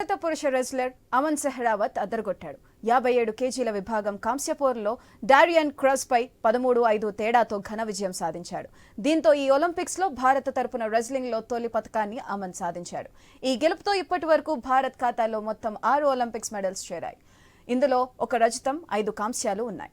భారత పురుష రెజ్లర్ అమన్ సెహ్రావత్ అద్దరుగొట్టాడు యాభై ఏడు కేజీల విభాగం కాంస్యపోర్లో డారియన్ క్రాస్ పై పదమూడు ఐదు తేడాతో ఘన విజయం సాధించాడు. దీంతో ఈ ఒలింపిక్స్లో భారత తరపున రెజ్లింగ్లో తొలి పథకాన్ని అమన్ సాధించాడు. ఈ గెలుపుతో ఇప్పటి వరకు భారత్ ఖాతాలో మొత్తం ఆరు ఒలింపిక్స్ మెడల్స్ చేరాయి. ఇందులో ఒక రజతం ఐదు కాంస్యాలు ఉన్నాయి.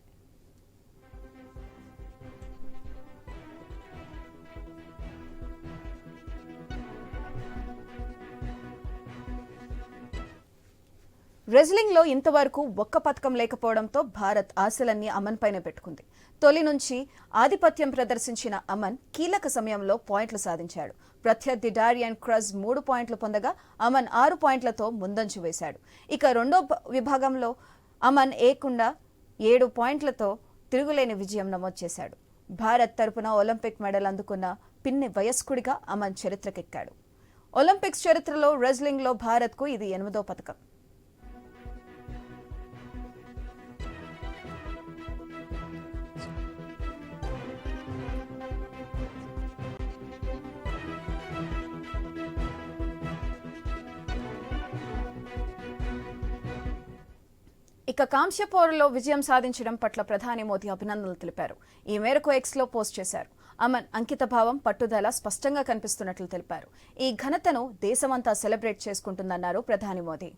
రెజ్లింగ్లో ఇంతవరకు ఒక్క పథకం లేకపోవడంతో భారత్ ఆశలన్నీ అమన్ పైన పెట్టుకుంది. తొలి నుంచి ఆధిపత్యం ప్రదర్శించిన అమన్ కీలక సమయంలో పాయింట్లు సాధించాడు. ప్రత్యర్థి డారియన్ క్రజ్ మూడు పాయింట్లు పొందగా అమన్ ఆరు పాయింట్లతో ముందంజు వేశాడు. ఇక రెండో విభాగంలో అమన్ ఏకుండా ఏడు పాయింట్లతో తిరుగులేని విజయం నమోదు చేశాడు. భారత్ తరపున ఒలింపిక్ మెడల్ అందుకున్న పిన్ని వయస్కుడిగా అమన్ చరిత్రకెక్కాడు. ఒలింపిక్స్ చరిత్రలో రెజ్లింగ్లో భారత్కు ఇది ఎనిమిదో పథకం. ఇక కాంస్య పోరులో విజయం సాధించడం పట్ల ప్రధాని మోదీ అభినందనలు తెలిపారు. ఈ మేరకు ఎక్స్లో పోస్ట్ చేశారు. అమన్ అంకిత భావం పట్టుదల స్పష్టంగా కనిపిస్తున్నట్లు తెలిపారు. ఈ ఘనతను దేశమంతా సెలబ్రేట్ చేసుకుంటుందన్నారు ప్రధాని మోదీ.